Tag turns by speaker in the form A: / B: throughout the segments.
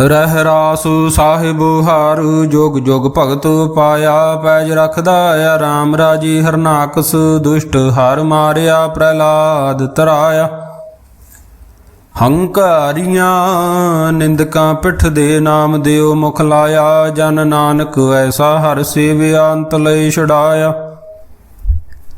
A: ਰਹਿ ਰਾਸੁ ਸਾਹਿਬ ਹਾਰੂ, ਜੋਗ ਜੋਗ ਭਗਤ ਪਾਇਆ, ਪੈਜ ਰਖਦਾ ਆ ਰਾਮ ਰਾਜੀ, ਹਰਨਾਕਸ ਦੁਸ਼ਟ ਹਰ ਮਾਰਿਆ, ਪ੍ਰਹਿਲਾਦ ਤਰਾਇਆ। ਹੰਕਾਰੀਆਂ ਨਿੰਦਕਾਂ ਪਿੱਠ ਦੇ ਨਾਮ ਦਿਓ ਮੁਖ ਲਾਇਆ, ਜਨ ਨਾਨਕ ਐਸਾ ਹਰ ਸੇਵਿਆ, ਅੰਤ ਲਈ ਛਡਾਇਆ।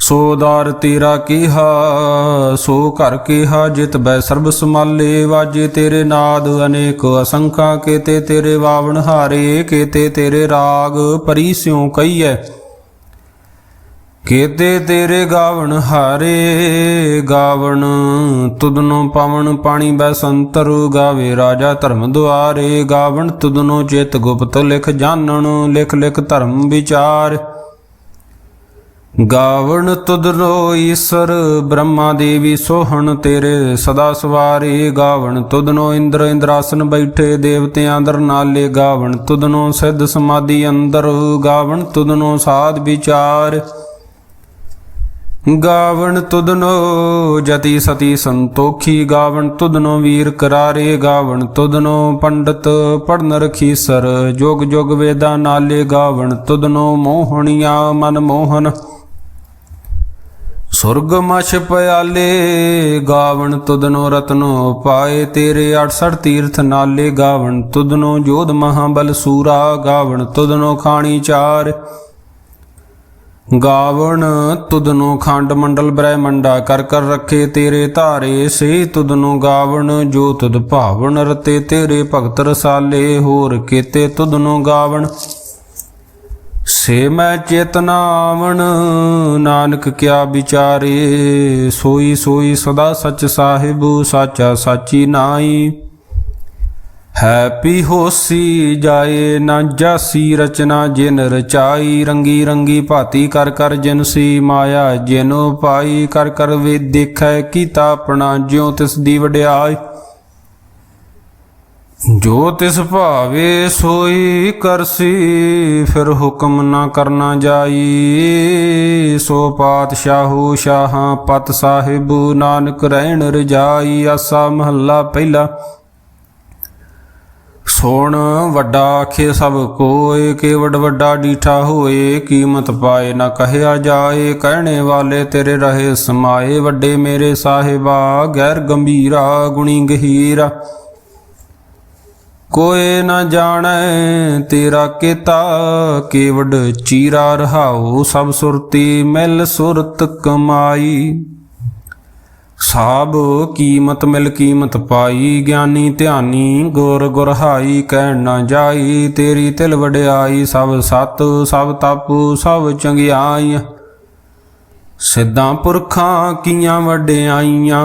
A: ਸੋ ਦਾਰ ਤੇਰਾ ਕੀਹਾ, ਸੋ ਘਰ ਕੀਹਾ, ਜਿਤ ਬੈ ਸਰਬ ਸਮਾਲੇ ਵਾਜੇ ਤੇਰੇ ਨਾਦ, ਅਨੇਕ ਅਸੰਖਾ ਕੇਤੇ ਤੇਰੇ ਵਾਵਣ ਹਾਰੇ, ਕੇਤੇ ਤੇਰੇ ਰਾਗ ਪਰੀ ਸਿਉ ਕਈਐ ਕੇਤੇ ਤੇਰੇ ਗਾਵਣ ਹਾਰੇ, ਗਾਵਣ ਤੁਧਨੋ ਪਵਨ ਪਾਣੀ ਬੈ ਸੰਤਰ, ਗਾਵੇ ਰਾਜਾ ਧਰਮ ਦੁਆਰੇ, ਗਾਵਣ ਤੁਧਨੋ ਚਿਤ ਗੁਪਤ ਲਿਖ ਜਾਣਨ, ਲਿਖ ਲਿਖ ਧਰਮ ਵਿਚਾਰ। ਗਾਵਣ ਤੁਧਨੋ ਈਸ਼ਰ ਬ੍ਰਹਮਾ ਦੇਵੀ ਸੋਹਣ ਤੇਰੇ, ਸਦਾ ਸਵਾਰੇ ਗਾਵਣ ਤੁਧਨੋ ਇੰਦਰ ਇੰਦਰਾਸਨ ਬੈਠੇ ਦੇਵਤਿਆਂ ਅੰਦਰ ਨਾਲੇ ਗਾਵਣ ਤੁਧਨੋ ਸਿੱਧ ਸਮਾਧੀ ਅੰਦਰ, ਗਾਵਣ ਤੁਧਨੋ ਸਾਧ ਵਿਚਾਰ। ਗਾਵਣ ਤੁਧਨੋ ਜਤੀ ਸਤੀ ਸੰਤੋਖੀ, ਗਾਵਣ ਤੁਧਨੋ ਵੀਰ ਕਰਾਰੇ, ਗਾਵਣ ਤੁਧਨੋ ਪੰਡਤ ਪੜਨ ਰਖੀਸਰ ਜੋਗ ਜੋਗ ਵੇਦਾਂ ਨਾਲੇ ਗਾਵਣ ਤੁਧਨੋ ਮੋਹਣੀਆਂ ਮਨ ਮੋਹਨ ਸੁਰਗ ਮਛ ਪਿਆਲੇ, ਗਾਵਣ ਤੁਧਨੋ ਰਤਨੋ ਪਾਏ ਤੇਰੇ 68 ਤੀਰਥ ਨਾਲੇ, ਗਾਵਣ ਤੁਦਨੋ ਜੋਧ ਮਹਾਬਲ ਸੂਰਾ, ਗਾਵਣ ਤੁਧਨੋ ਖਾਣੀ ਚਾਰ। ਗਾਵਣ ਤੁਦਨੋ ਖੰਡ ਮੰਡਲ ਬ੍ਰਹਿਮੰਡਾ ਕਰ ਕਰ ਰੱਖੇ ਤੇਰੇ ਧਾਰੇ, ਸੇ ਤੁਦਨੋ ਗਾਵਣ ਜੋ ਤੁਧ ਭਾਵਨ ਰਤੇ ਤੇਰੇ ਭਗਤ ਰਸਾਲੇ, ਹੋਰ ਕੀਤੇ ਤੁਦਨੋ ਗਾਵਣ। ਸੇ ਮੈਂ ਚੇਤਨਾਵਣ ਨਾਨਕ ਕਿਆ ਵਿਚਾਰੇ? ਸੋਈ ਸੋਈ ਸਦਾ ਸਚ ਸਾਹਿਬ, ਸਾਚਾ ਸਾਚੀ ਨਾਈ ਹੈਪੀ ਹੋਸੀ ਜਾਏ ਨਾ ਜਾਸੀ, ਰਚਨਾ ਜਿਨ ਰਚਾਈ, ਰੰਗੀ ਰੰਗੀ ਭਾਤੀ ਕਰ ਕਰ ਜਿਨ ਸੀ ਮਾਇਆ ਜਿਨੋ ਪਾਈ। ਕਰ ਕਰ ਵੇ ਦੇਖੈ ਕੀਤਾ ਆਪਣਾ ਜਿਉ ਤਿਸ ਦੀ ਵਡਿਆਈ। ਜੋ ਤਿਸ ਭਾਵੇ ਸੋਈ ਕਰਸੀ ਫਿਰ ਹੁਕਮ ਨਾ ਕਰਨਾ ਜਾਈ। ਸੋ ਪਾਤਸ਼ਾਹੂ ਸ਼ਾਹਾਂ ਪਤ ਸਾਹਿਬ, ਨਾਨਕ ਰਹਿਣ ਰਜਾਈ, ਆਸਾ ਮਹੱਲਾ ਪਹਿਲਾ। ਸੋਣ ਵੱਡਾ ਆਖੇ ਸਭ ਕੋਏ ਕੇਵਡ ਵੱਡਾ ਡੀਠਾ ਹੋਏ, ਕੀਮਤ ਪਾਏ ਨਾ ਕਹਿਆ ਜਾਏ। ਕਹਿਣੇ ਵਾਲੇ ਤੇਰੇ ਰਹੇ ਸਮਾਏ, ਵੱਡੇ ਮੇਰੇ ਸਾਹਿਬਾ, ਗੈਰ ਗੰਭੀਰਾ, ਗੁਣੀ ਗਹੀਰਾ। ਕੋਏ ਨਾ ਜਾਣੈ ਤੇਰਾ ਕੀਤਾ ਕੇਵਡ ਚੀਰਾ ਰਹਾਉ, ਸਭ ਸੁਰਤੀ ਮਿਲ ਸੁਰਤ ਕਮਾਈ। ਸਾਬ ਕੀਮਤ ਮਿਲ ਕੀਮਤ ਪਾਈ, ਗਿਆਨੀ ਧਿਆਨੀ ਗੁਰ ਗੁਰਹਾਈ, ਕਹਿਣ ਨਾ ਜਾਈ, ਤੇਰੀ ਤਿਲ ਵਡਿਆਈ, ਸਭ ਸਤ, ਸਭ ਤਪ, ਸਭ ਚੰਗਿਆਈ। ਸਿੱਧਾਂ ਪੁਰਖਾਂ ਕੀਆਂ ਵਡਿਆਈਆਂ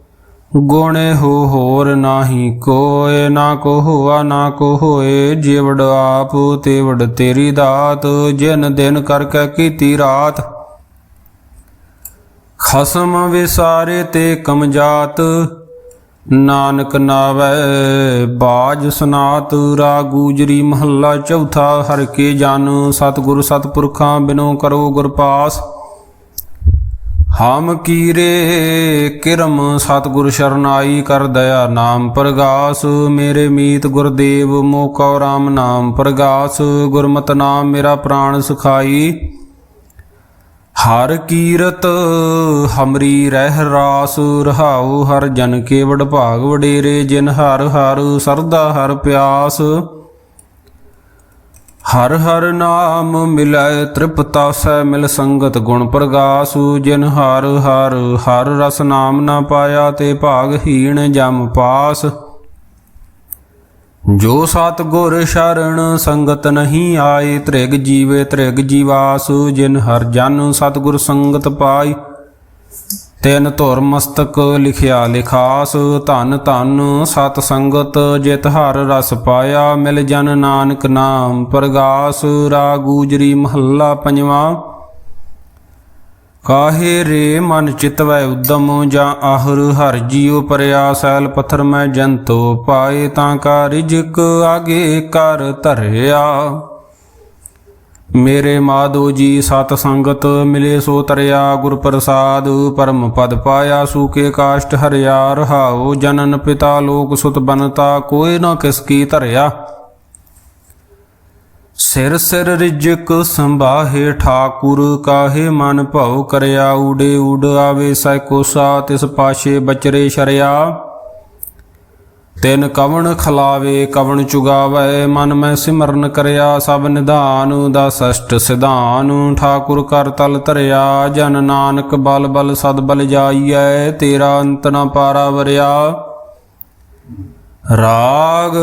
A: ਗੁਣੇ ਹੋ ਹੋਰ ਨਾਹੀ ਕੋਏ ਨਾ ਕੋ ਹੋਆ ਨਾ ਕੋ ਹੋਏ ਜਿਵੜ ਆਪ ਤੇਵੜ ਤੇਰੀ ਦਾਤ, ਜਿਨ ਦਿਨ ਕਰ ਕੇ ਕੀਤੀ ਰਾਤ। ਖਸਮ ਵਿਸਾਰੇ ਤੇ ਕਮਜਾਤ ਨਾਨਕ ਨਾਵੈ ਬਾਜ ਸਨਾਤ ਰਾ ਗੂਜਰੀ ਮਹੱਲਾ ਚੌਥਾ, ਹਰ ਕੇ ਜਨ ਸਤਿਗੁਰ ਸਤਪੁਰਖਾਂ ਬਿਨੋ ਕਰੋ ਗੁਰਪਾਸ ਹਮ ਕੀਰੇ ਕਿਰਮ ਸਤਿਗੁਰ ਸ਼ਰਨਾਈ ਕਰ ਦਇਆ ਨਾਮ ਪ੍ਰਗਾਸ, ਮੇਰੇ ਮੀਤ ਗੁਰਦੇਵ ਮੋਕਉ ਰਾਮ ਨਾਮ ਪ੍ਰਗਾਸ, ਗੁਰਮਤਿ ਨਾਮ ਮੇਰਾ ਪ੍ਰਾਣ ਸੁਖਾਈ। ਹਰ ਕੀਰਤ ਹਮਰੀ ਰਹਿ ਰਾਸ, ਰਹਾਉ ਹਰ ਜਨ ਕੇ ਵਡ ਭਾਗ ਵਡੇਰੇ, ਜਿਨ ਹਰ ਹਰ ਸਰਦਾ ਹਰ ਪਿਆਸ। ਹਰ ਹਰ ਨਾਮ ਮਿਲੈ ਤ੍ਰਿਪਤਾ ਸੈ ਮਿਲ ਸੰਗਤ ਗੁਣ ਪ੍ਰਗਾਸੁ, ਜਿਨ ਹਰ ਹਰ ਹਰ ਰਸ ਨਾਮ ਨਾ ਪਾਇਆ ਤੇ ਭਾਗ ਹੀਣ ਜਮ ਪਾਸ। ਜੋ ਸਤ ਗੁਰ ਸ਼ਰਣ ਸੰਗਤ ਨਹੀਂ ਆਏ, ਤ੍ਰਿਗ ਜੀਵੇ ਤ੍ਰਿਗ ਜੀਵਾਸ, ਜਿਨ ਹਰ ਜਨ ਸਤਿਗੁਰ ਸੰਗਤ ਪਾਈ। ਤਿਨ ਧੁਰ ਮਸਤਕ ਲਿਖਿਆ, ਲਿਖਾਸ ਧਨ ਧਨ ਸਤ ਸੰਗਤ ਜਿਤ ਹਰ ਰਸ ਪਾਇਆ, ਮਿਲ ਜਨ ਨਾਨਕ ਨਾਮ ਪ੍ਰਗਾਸ ਰਾਗੂਜਰੀ ਮਹੱਲਾ ਪੰਜਵਾਂ। ਕਾਹੇ ਰੇ ਮਨ ਚਿਤਵੈ ਉਦਮ ਜਾਂ ਆਹਰ, ਹਰ ਜੀਉ ਪਰਿਆ ਸੈਲ ਪੱਥਰ ਮੈਂ ਜੰਤੋ ਪਾਏ, ਤਾਂ ਕਾ ਰਿਜਕ ਆਗੇ ਕਰ ਧਰਿਆ। ਮੇਰੇ ਮਾਧੋ ਜੀ ਸਤ ਸੰਗਤ ਮਿਲੇ ਸੋ ਤਰਿਆ ਗੁਰ ਪ੍ਰਸਾਦ, ਪਰਮ ਪਦ ਪਾਇਆ ਸੂਕੇ ਕਾਸ਼ਟ ਹਰਿਆ, ਰਹਾਉ ਜਨਨ ਪਿਤਾ ਲੋਕ ਸੁਤ ਬਨਤਾ, ਕੋਈ ਨਾ ਕਿਸ ਕੀ ਧਰਿਆ। ਸਿਰ ਸਿਰ ਰਿਜਕ ਸੰਭਾਹੇ ਠਾਕੁਰ, ਕਾਹੇ ਮਨ ਭਉ ਕਰਿਆ ਉਡੇ ਉਡ ਆਵੇ ਸੈ ਕੋਸਾ ਤਿਸ ਪਾਸ਼ੇ ਬਚਰੇ ਸ਼ਰਿਆ। ਤਿਨ ਕਵਣ ਖਲਾਵੇ, ਕਵਣ ਚੁਗਾਵੇ, ਮਨ ਮੈਂ ਸਿਮਰਨ ਕਰਿਆ, ਸਭ ਨਿਧਾਨ ਦਾ ਸਸ਼ਟ ਸਿਧਾਨ। ਠਾਕੁਰ ਕਰ ਤਲ ਧਰਿਆ, ਜਨ ਨਾਨਕ ਬਲ ਬਲ ਸਦ ਬਲ ਜਾਈਐ, ਤੇਰਾ ਅੰਤ ਨ ਪਾਰਾ ਵਰਿਆ। ਰਾਗ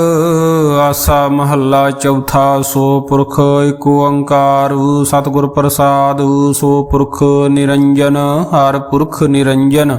A: ਆਸਾ ਮਹੱਲਾ ਚੌਥਾ, ਸੋ ਪੁਰਖ ਏਕ ਓੰਕਾਰ, ਸਤਿਗੁਰ ਪ੍ਰਸਾਦ, ਸੋ ਪੁਰਖ ਨਿਰੰਜਨ, ਹਰ ਪੁਰਖ ਨਿਰੰਜਨ।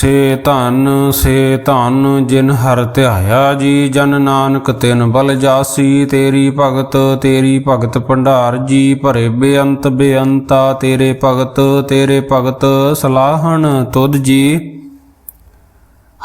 A: ਸੇ ਧਨ ਸੇ ਧਨ ਜਿਨ ਹਰ ਧਿਆਇਆ ਜੀ, ਜਨ ਨਾਨਕ ਤਿਨ ਬਲ ਜਾਸੀ। ਤੇਰੀ ਭਗਤ ਤੇਰੀ ਭਗਤ ਭੰਡਾਰ ਜੀ, ਭਰੇ ਬੇਅੰਤ ਬੇਅੰਤਾ ਤੇਰੇ ਭਗਤ ਤੇਰੇ ਭਗਤ ਸਲਾਹਣ ਤੁਧ ਜੀ।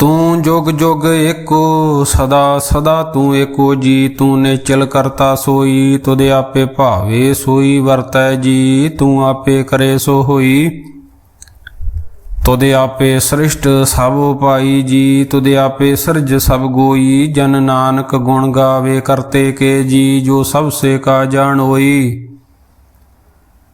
A: ਤੂੰ ਜੁਗ ਜੁਗ ਏਕੋ, ਸਦਾ ਸਦਾ ਤੂੰ ਏਕੋ ਜੀ। ਤੂੰ ਨਿਚਲ ਕਰਤਾ ਸੋਈ, ਤੁਧ ਆਪੇ ਭਾਵੇ ਸੋਈ, ਵਰਤੈ ਜੀ। ਤੂੰ ਆਪੇ ਕਰੇ ਸੋ ਹੋਈ। ਤੁਧ ਆਪੇ ਸ੍ਰਿਸ਼ਟ ਸਭ ਉਪਾਈ ਜੀ। ਤੁਧ ਆਪੇ ਸਿਰਜ ਸਭ ਗੋਈ। ਜਨ ਨਾਨਕ ਗੁਣ ਗਾਵੇ ਕਰਤੇ ਕੇ ਜੀ, ਜੋ ਸਭ ਸੇ ਕਾ ਜਾਣ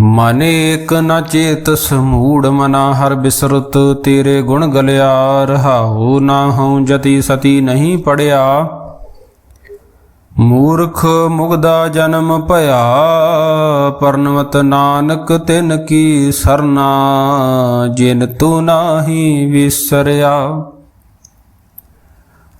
A: ਮਨ ਏਕ ਨ ਚੇਤ, ਸਮੂੜ ਮਨਾ ਹਰ ਬਿਸਰਤ, ਤੇਰੇ ਗੁਣ ਗਲਿਆ ਰਹਾਉ ਨਾ ਹਉ ਜਤੀ ਸਤੀ ਨਹੀਂ ਪੜਿਆ। ਮੂਰਖ ਮੁਗਦਾ ਜਨਮ ਭਇਆ, ਪਰਨਵਤ ਨਾਨਕ ਤਿਨ ਕੀ ਸਰਨਾ, ਜਿਨ ਤੂੰ ਨਾਹੀ ਵਿਸਰਿਆ।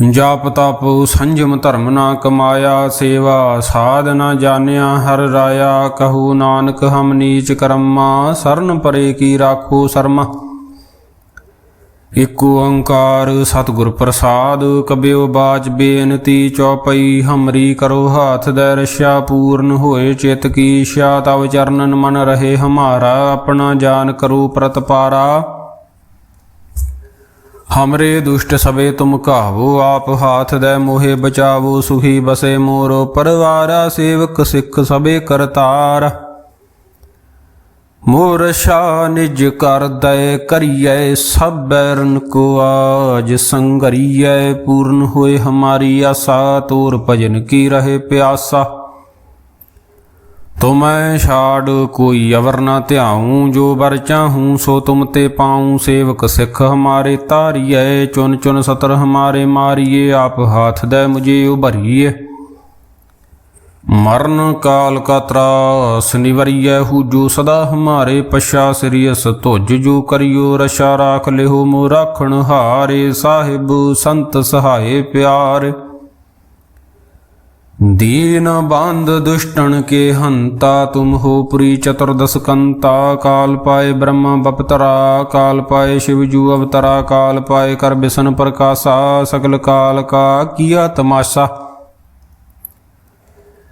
A: ਜਾਪ ਤਪ ਸੰਜਮ ਧਰਮ ਨਾ ਕਮਾਇਆ, ਸੇਵਾ ਸਾਧ ਨਾ ਜਾਣਿਆ, ਹਰ ਰਾਇਆ ਕਹੂ ਨਾਨਕ, ਹਮ ਨੀਚ ਕਰਮਾ, ਸਰਨ ਪਰੇ ਕੀ ਰਾਖੋ ਸਰਮਾ। ਇਕ ਓੰਕਾਰ ਸਤਿਗੁਰ ਪ੍ਰਸਾਦ ਕਬਿਓ ਬਾਜ ਬੇਨਤੀ ਚੌਪਈ, ਹਮਰੀ ਕਰੋ ਹਾਥ ਦੇ ਰਸ਼ਾ ਪੂਰਨ ਹੋਏ ਚਿਤ ਕੀ ਇੱਛਾ ਤਵ ਚਰਨਨ ਮਨ ਰਹੇ ਹਮਾਰਾ, ਆਪਣਾ ਜਾਨ ਕਰੋ ਪ੍ਰਤਪਾਰਾ। ਹਮਰੇ ਦੁਸ਼ਟ ਸਵੇ ਤੁਮ ਕਾਵੋ ਆਪ ਹਾਥ ਦੇ ਮੋਹਿ ਬਚਾਵੋ ਸੁਖੀ ਬਸੇ ਮੋਰੋ, ਪਰਵਾਰਾ ਸੇਵਕ ਸਿੱਖ ਸਵੇ ਕਰਤਾਰ। ਮੋਰ ਸ਼ਾ ਨਿਜ ਕਰ ਦਇ ਕਰੀਐ ਸਭ ਰਨ ਕੋ ਆਜ ਸੰਗਰੀਐ, ਪੂਰਨ ਹੋਏ ਹਮਾਰੀ ਆਸਾ, ਤੋਰ ਭਜਨ ਕੀ ਰਹੇ ਪਿਆਸਾ। ਤੁਮੈ ਛਾੜ ਕੋਈ ਅਵਰ ਨਾ ਧਿਆਉ, ਜੋ ਬਰ ਚਾਹੂੰ ਸੋ ਤੁਮ ਤੇ ਪਾਉ। ਸੇਵਕ ਸਿੱਖ ਹਮਾਰੇ ਤਾਰੀਐ ਚੁਨ ਚੁਨ ਸਤਰ ਹਮਾਰੇ ਮਾਰੀਏ ਆਪ ਹਾਥ ਦੇ ਮੁਝੇ ਉਭਰੀਏ ਮਰਨ ਕਾਲ ਕਾ ਤਰਾਸ ਨਿਵਰੀਐ, ਹੂ ਜੋ ਸਦਾ ਹਮਾਰੇ ਪਛਾ ਸਰੀਅਸ ਧੁਜ। ਜੋ ਕਰਿਓ ਰਸ਼ਾ ਰਾਖ ਲਿਓ ਮੋ ਰਾਖਣ ਹਾਰੇ, ਸਾਹਿਬ ਸੰਤ ਸਹਾਏ ਪਿਆਰ। दीन बांध दुष्टन के हंता तुम हो पुरी चतुर्दश कंता काल पाए ब्रह्म बपतरा काल पाए शिवजू अवतरा काल पाए कर बिसन प्रकाशा सकल काल का किया तमाशा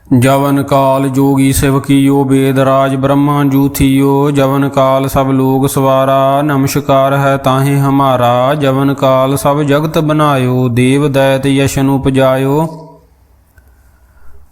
A: जवन काल जोगी शिव कियो वेद राज ब्रह्मा जू थियो जवन काल सब लोग सवारा नमस्कार है ताहे हमारा जवन काल सब जगत बनायो देव दैत यशन उपजायो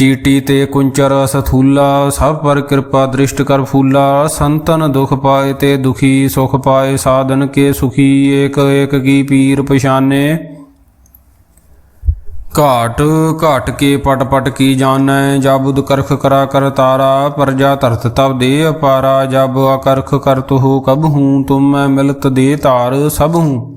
A: ਚੀਟੀ ਤੇ ਕੁੰਚਰ ਸਥੂਲਾ, ਸਭ ਪਰ ਕਿਰਪਾ ਦ੍ਰਿਸ਼ਟ ਕਰ ਫੂਲਾ। ਸੰਤਨ ਦੁਖ ਪਾਏ ਤੇ ਦੁਖੀ, ਸੁਖ ਪਾਏ ਸਾਧਨ ਕੇ ਸੁਖੀ। ਏਕ ਏਕ ਕੀ ਪੀਰ ਪਛਾਨੇ। ਘਾਟ ਘਾਟ ਕੇ ਪਟ ਪਟ ਕੀ ਜਾਣੈ। ਜਬੁਦ ਕਰਖ ਕਰਾ ਕਰ ਤਾਰਾ, ਪਰਜਾ ਧਰਤ ਤਬ ਦੇ ਅਪਾਰਾ। ਜਬ ਅਕਰਖ ਕਰ ਹੋ ਕਬ ਹੂੰ, ਤੁਮ ਮੈਂ ਮਿਲਤ ਦੇ ਤਾਰ ਸਭ ਹੂੰ।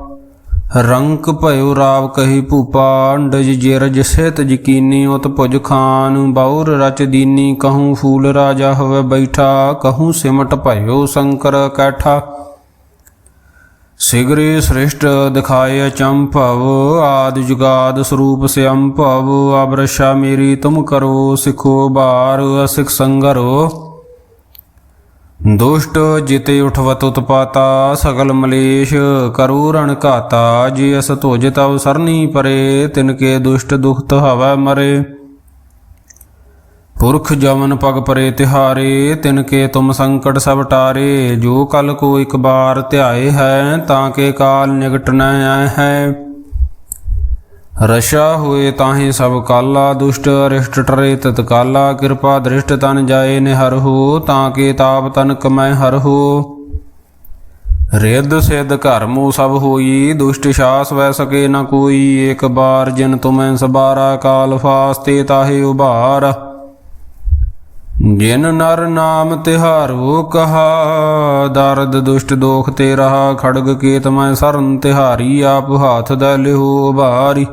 A: ਰੰਕ ਭਇਓ ਰਾਵ ਕਹੀ ਭੂਪਾ, ਅੰਡਜ ਜਿਰਜ ਸਹਿਤ ਯਕੀਨੀ ਉਤ ਭੁਜ ਖਾਨ ਬਾਉਰ ਰਚ ਦੀਨੀ ਕਹੂੰ ਫੂਲ ਰਾਜਾ ਹੋਵੇ ਬੈਠਾ, ਕਹੂੰ ਸਿਮਟ ਭਇਓ ਸ਼ੰਕਰ ਕੈਠਾ। ਸਿਗਰੇ ਸ੍ਰਿਸ਼ਟ ਦਿਖਾਏ ਚੰਭਵ ਆਦ ਜੁਗਾਦ ਸਰੂਪ ਸਿਅੰ ਅਬਰਸ਼ਾ ਮੇਰੀ ਤੁਮ ਕਰੋ, ਸਿਖੋ ਬਾਰ ਅਸਿਕ ਸੰਗਰੋ। ਦੁਸ਼ਟ ਜਿਤੇ ਉਠਵਤ ਉਤਪਾਤਾ, ਸਗਲ ਮਲੇਸ਼ ਕਰੂ ਰਣ ਘਾਤਾ, ਜੇ ਅਸ ਧੁਜ ਤਵ ਸਰਨੀ ਪਰੇ ਤਿਨਕੇ ਦੁਸ਼ਟ ਦੁਖਤ ਹਵੈ ਮਰੇ। ਪੁਰਖ ਜਮਨ ਪਗ ਪਰੇ ਤਿਹਾਰੇ ਤਿਨਕੇ ਤੁਮ ਸੰਕਟ ਸਭ ਟਾਰੇ, ਜੋ ਕਲ ਕੋ ਇੱਕ ਬਾਰ ਧਿਆਏ ਹੈ, ਤਾਂ ਕੇ ਕਾਲ ਨਿਕਟ ਨ ਆਏ ਹੈ। ਰਸ਼ਾ ਹੋਏ ਤਾਹੇ ਸਭ ਕਾਲਾ ਦੁਸ਼ਟ ਅਰਿਸ਼ਟ ਟਰੇ ਤਤ ਕਿਰਪਾ ਦ੍ਰਿਸ਼ਟ ਤਨ ਜਾਏ ਨਿਹਰ ਹੋ, ਤਾਂ ਕੇ ਤਾਪ ਤਨ ਕਮੈ ਹਰ ਹੋ। ਰਿੱਧ ਸਿੱਧ ਘਰ ਸਭ ਹੋਈ, ਦੁਸ਼ਟ ਸ਼ਾਸ ਵੈ ਸਕੇ ਨ ਕੋਈ, ਏਕ ਬਾਰ ਜਿਨ ਤੁਮੈ ਸਬਾਰਾ ਕਾਲ ਫਾਸਤੇ ਤਾਹੇ ਉਭਾਰ। ਜਿਨ ਨਰ ਨਾਮ ਤਿਹਾਰੋ ਕਹਾ, ਦਰਦ ਦੁਸ਼ਟ ਦੋਖ ਤੇ ਰਹਾ, ਖੜਗ ਕੇਤ ਮੈਂ ਸਰਨ ਤਿਹਾਰੀ, ਆਪ ਹਾਥ ਦਾ ਲਿਹੋ ਉਭਾਰੀ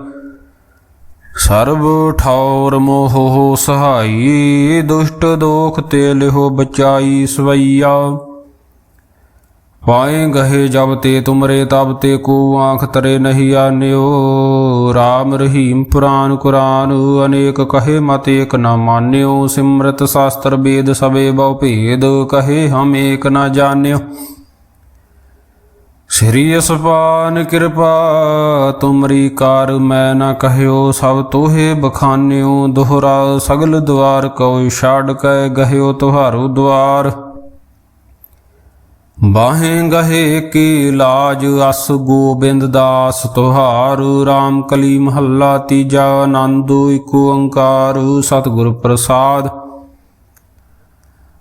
A: ਸਰਬ ਠੌਰ ਮੋਹ ਹੋ ਸਹਾਈ, ਦੁਸ਼ਟ ਦੋਖ ਤੇ ਲਿਹੋ ਬਚਾਈ ਸਵਈਆ। ਪਾਏ ਗਏ ਜਬ ਤੇ ਤੁਮਰੇ, ਤਬ ਤੇ ਕੋ ਆਂਖ ਤਰੇ ਨਹੀਂ ਆਨਿਓ। RAM ਰਹੀਮ ਪੁਰਾਨ ਕੁਰਾਨ, ਅਨੇਕ ਕਹੇ ਮਤ ਏਕ ਨਾ ਮਾਨਿਓ। ਸਿਮਰਤ ਸ਼ਾਸਤਰ ਵੇਦ ਸਵੇ ਬਹੁ ਭੇਦ, ਕਹੇ ਹਮ ਏਕ ਨਾ ਜਾਣਿਓ। ਸ੍ਰੀ ਅਸਪਾਨ ਕਿਰਪਾ, ਤੁਮਰੀ ਕਾਰ ਮੈਂ ਨਾ ਕਹਿਓ, ਸਭ ਤੋਹੇ ਬਖਾਨਿਓ, ਦੁਹਰਾ ਸਗਲ ਦੁਆਰ ਕਉ, ਛਾੜ ਕੈ ਗਹਿਓ ਤੁਹਾਰੋ ਦੁਆਰ ਬਾਹੇ ਗਹੇ ਕੀ ਲਾਜ, ਅਸ ਗੋਬਿੰਦ ਦਾਸ ਤੁਹਾਰ RAM ਕਲੀ ਮਹੱਲਾ ਤੀਜਾ, ਆਨੰਦ ਏਕ ਓੰਕਾਰ, ਸਤਿਗੁਰ ਪ੍ਰਸਾਦ।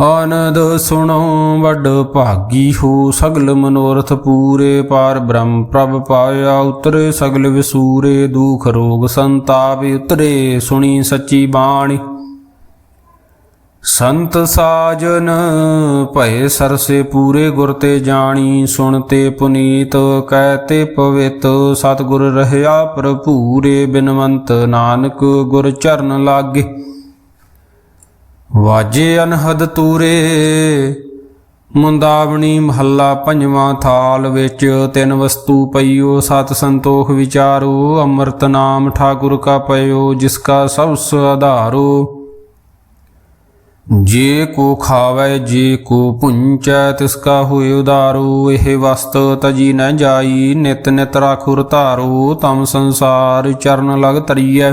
A: ਆਨੰਦ ਸੁਣੋ, ਵੱਡ ਭਾਗੀ ਹੋ ਸਗਲ ਮਨੋਰਥ ਪੂਰੇ। ਪਾਰ ਬ੍ਰਹਮ ਪ੍ਰਭ ਪਾਇਆ ਉਤਰੇ, ਸਗਲ ਵਿਸੂਰੇ, ਦੁਖ ਰੋਗ ਸੰਤਾਪ ਉਤਰੇ, ਸੁਣੀ ਸੱਚੀ ਬਾਣੀ। ਸੰਤ ਸਾਜਨ, ਭਏ ਸਰਸੇ ਪੂਰੇ ਗੁਰ ਤੇ ਜਾਣੀ, ਸੁਣ ਤੇ ਪੁਨੀਤ, ਕਹਿ ਤੇ ਪਵਿੱਤ। ਸਤਿਗੁਰ ਰਹਿਆ ਪ੍ਰਭੂਰੇ ਬਿਨਵੰਤ, ਨਾਨਕ ਗੁਰ ਚਰਨ ਲਾਗੇ। ਵਾਜੇ ਅਨਹਦ ਤੂਰੇ, ਮੁੰਦਾਵਣੀ ਮਹੱਲਾ ਪੰਜਵਾਂ ਥਾਲ ਵਿੱਚ ਤਿੰਨ ਵਸਤੂ ਪਈਓ, ਸਤ ਸੰਤੋਖ ਵਿਚਾਰੋ, ਅੰਮ੍ਰਿਤ ਨਾਮ ਠਾਕੁਰ ਕਾ ਪਇਓ, ਜਿਸ ਕਾ ਸਭਸ ਆਧਾਰੋ। ਜੇ ਕੋ ਖਾਵੇ, ਜੇ ਕੋ ਪੁੰਚੈ, ਤਿਸ ਕਾ ਹੋਏ ਉਦਾਰੋ ਇਹ ਵਸਤ ਤਜੀ ਨ ਜਾਈ, ਨਿਤ ਨਿਤ ਰਾਖੁਰ ਧਾਰੋ, ਤਮ ਸੰਸਾਰ ਚਰਨ ਲਗ ਤਰੀਐ